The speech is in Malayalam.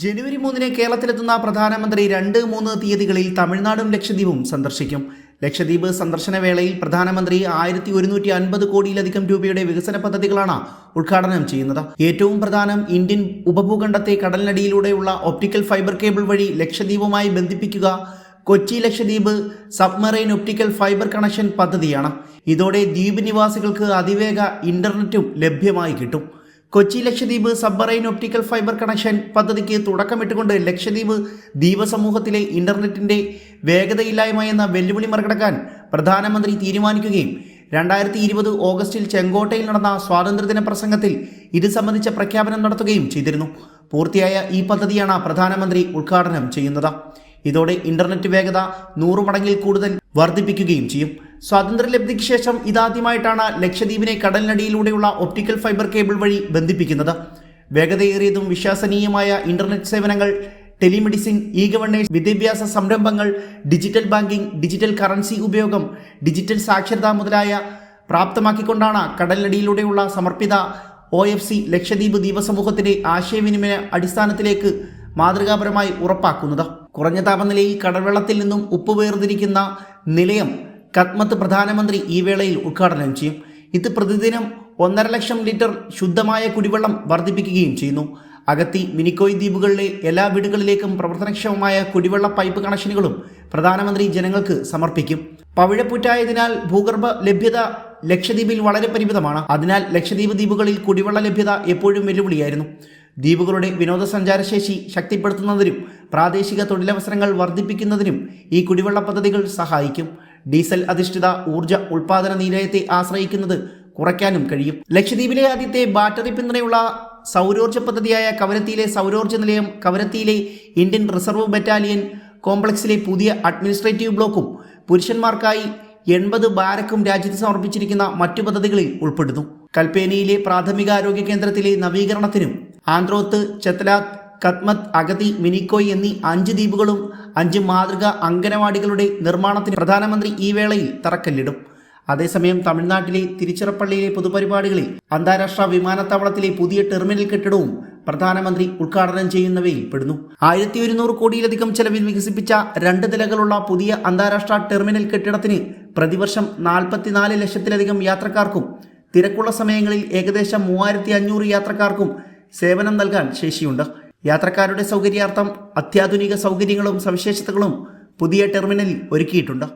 ജനുവരി മൂന്നിന് കേരളത്തിലെത്തുന്ന പ്രധാനമന്ത്രി രണ്ട് മൂന്ന് തീയതികളിൽ തമിഴ്നാടും ലക്ഷദ്വീപും സന്ദർശിക്കും. ലക്ഷദ്വീപ് സന്ദർശന വേളയിൽ പ്രധാനമന്ത്രി ആയിരത്തി ഒരുന്നൂറ്റി അൻപത് കോടിയിലധികം രൂപയുടെ വികസന പദ്ധതികളാണ് ഉദ്ഘാടനം ചെയ്യുന്നത്. ഏറ്റവും പ്രധാനം ഇന്ത്യൻ ഉപഭൂഖണ്ഡത്തെ കടലിനടിയിലൂടെയുള്ള ഒപ്റ്റിക്കൽ ഫൈബർ കേബിൾ വഴി ലക്ഷദ്വീപുമായി ബന്ധിപ്പിക്കുക Kochi Lakshadweep submarine optical fibre connection പദ്ധതിയാണ്. ഇതോടെ ദ്വീപ് നിവാസികൾക്ക് അതിവേഗ ഇന്റർനെറ്റും ലഭ്യമായി കിട്ടും. Kochi Lakshadweep submarine optical fibre connection പദ്ധതിക്ക് തുടക്കമിട്ടുകൊണ്ട് ലക്ഷദ്വീപ് ദ്വീപ സമൂഹത്തിലെ ഇന്റർനെറ്റിന്റെ വേഗതയില്ലായ്മ എന്ന വെല്ലുവിളി മറികടക്കാൻ പ്രധാനമന്ത്രി തീരുമാനിക്കുകയും രണ്ടായിരത്തി ഇരുപത് ഓഗസ്റ്റിൽ ചെങ്കോട്ടയിൽ നടന്ന സ്വാതന്ത്ര്യദിന പ്രസംഗത്തിൽ ഇത് സംബന്ധിച്ച പ്രഖ്യാപനം നടത്തുകയും ചെയ്തിരുന്നു. പൂർത്തിയായ ഈ പദ്ധതിയാണ് പ്രധാനമന്ത്രി ഉദ്ഘാടനം ചെയ്യുന്നത്. ഇതോടെ ഇന്റർനെറ്റ് വേഗത നൂറ് മടങ്ങിൽ കൂടുതൽ വർദ്ധിപ്പിക്കുകയും ചെയ്യും. സ്വാതന്ത്ര്യലബ്ധിക്ക് ശേഷം ഇതാദ്യമായിട്ടാണ് ലക്ഷദ്വീപിനെ കടലിനടിയിലൂടെയുള്ള ഒപ്റ്റിക്കൽ ഫൈബർ കേബിൾ വഴി ബന്ധിപ്പിക്കുന്നത്. വേഗതയേറിയതും വിശ്വസനീയമായ ഇന്റർനെറ്റ് സേവനങ്ങൾ ടെലിമെഡിസിൻ ഇ ഗവേണേഴ്സ് വിദ്യാഭ്യാസ സംരംഭങ്ങൾ ഡിജിറ്റൽ ബാങ്കിംഗ് ഡിജിറ്റൽ കറൻസി ഉപയോഗം ഡിജിറ്റൽ സാക്ഷരത മുതലായ പ്രാപ്തമാക്കിക്കൊണ്ടാണ് കടലിനടിയിലൂടെയുള്ള സമർപ്പിത ഒ എഫ് സി ലക്ഷദ്വീപ് ദ്വീപസമൂഹത്തിന്റെ ആശയവിനിമയ അടിസ്ഥാനത്തിലേക്ക് മാതൃകാപരമായി ഉറപ്പാക്കുന്നത്. കുറഞ്ഞ താപനിലയിൽ കടൽവെള്ളത്തിൽ നിന്നും ഉപ്പ് വേർതിരിക്കുന്ന നിലയം കത്മത്ത് പ്രധാനമന്ത്രി ഈ വേളയിൽ ഉദ്ഘാടനം ചെയ്യും. ഇത് പ്രതിദിനം ഒന്നര ലക്ഷം ലിറ്റർ ശുദ്ധമായ കുടിവെള്ളം വർദ്ധിപ്പിക്കുകയും ചെയ്യുന്നു. അഗത്തി മിനിക്കോയ് ദ്വീപുകളിലെ എല്ലാ വീടുകളിലേക്കും പ്രവർത്തനക്ഷമമായ കുടിവെള്ള പൈപ്പ് കണക്ഷനുകളും പ്രധാനമന്ത്രി ജനങ്ങൾക്ക് സമർപ്പിക്കും. പവിഴപ്പുറ്റായതിനാൽ ഭൂഗർഭ ലഭ്യത ലക്ഷദ്വീപിൽ വളരെ പരിമിതമാണ്. അതിനാൽ ലക്ഷദ്വീപ് ദ്വീപുകളിൽ കുടിവെള്ള ലഭ്യത എപ്പോഴും വെല്ലുവിളിയായിരുന്നു. ദ്വീപുകളുടെ വിനോദസഞ്ചാരശേഷി ശക്തിപ്പെടുത്തുന്നതിനും പ്രാദേശിക തൊഴിലവസരങ്ങൾ വർദ്ധിപ്പിക്കുന്നതിനും ഈ കുടിവെള്ള പദ്ധതികൾ സഹായിക്കും. ഡീസൽ അധിഷ്ഠിത ഊർജ ഉൽപാദന നിലയത്തെ ആശ്രയിക്കുന്നത് കുറയ്ക്കാനും കഴിയും. ലക്ഷദ്വീപിലെ ആദ്യത്തെ ബാറ്ററി പിന്തുണയുള്ള സൗരോർജ പദ്ധതിയായ കവരത്തിയിലെ സൗരോർജ നിലയം കവരത്തിയിലെ ഇന്ത്യൻ റിസർവ് ബറ്റാലിയൻ കോംപ്ലക്സിലെ പുതിയ അഡ്മിനിസ്ട്രേറ്റീവ് ബ്ലോക്കും പുരുഷന്മാർക്കായി എൺപത് ബാരക്കും രാജ്യത്ത് സമർപ്പിച്ചിരിക്കുന്ന മറ്റു പദ്ധതികളിൽ ഉൾപ്പെടുന്നു. കൽപ്പേനിയിലെ പ്രാഥമികാരോഗ്യ കേന്ദ്രത്തിലെ നവീകരണത്തിനും ആന്ത്രോത്ത് ചെത്തലാത്ത് കത്മത്ത് അഗതി മിനിക്കോയ് എന്നീ അഞ്ച് ദ്വീപുകളും അഞ്ച് മാതൃക അംഗനവാടികളുടെ നിർമ്മാണത്തിന് പ്രധാനമന്ത്രി ഈ വേളയിൽ തറക്കല്ലിടും. അതേസമയം തമിഴ്നാട്ടിലെ തിരുച്ചിറപ്പള്ളിയിലെ പൊതുപരിപാടികളിൽ അന്താരാഷ്ട്ര വിമാനത്താവളത്തിലെ പുതിയ ടെർമിനൽ കെട്ടിടവും പ്രധാനമന്ത്രി ഉദ്ഘാടനം ചെയ്യുന്നവയിൽ പെടുന്നു ആയിരത്തി ഒരുന്നൂറ് കോടിയിലധികം ചെലവിൽ വികസിപ്പിച്ച രണ്ട് നിലകളുള്ള പുതിയ അന്താരാഷ്ട്ര ടെർമിനൽ കെട്ടിടത്തിന് പ്രതിവർഷം നാൽപ്പത്തിനാല് ലക്ഷത്തിലധികം യാത്രക്കാർക്കും തിരക്കുള്ള സമയങ്ങളിൽ ഏകദേശം മൂവായിരത്തി അഞ്ഞൂറ് യാത്രക്കാർക്കും സേവനം നൽകാൻ ശേഷിയുണ്ട്. യാത്രക്കാരുടെ സൗകര്യാർത്ഥം അത്യാധുനിക സൗകര്യങ്ങളും സവിശേഷതകളും പുതിയ ടെർമിനലിൽ ഒരുക്കിയിട്ടുണ്ട്.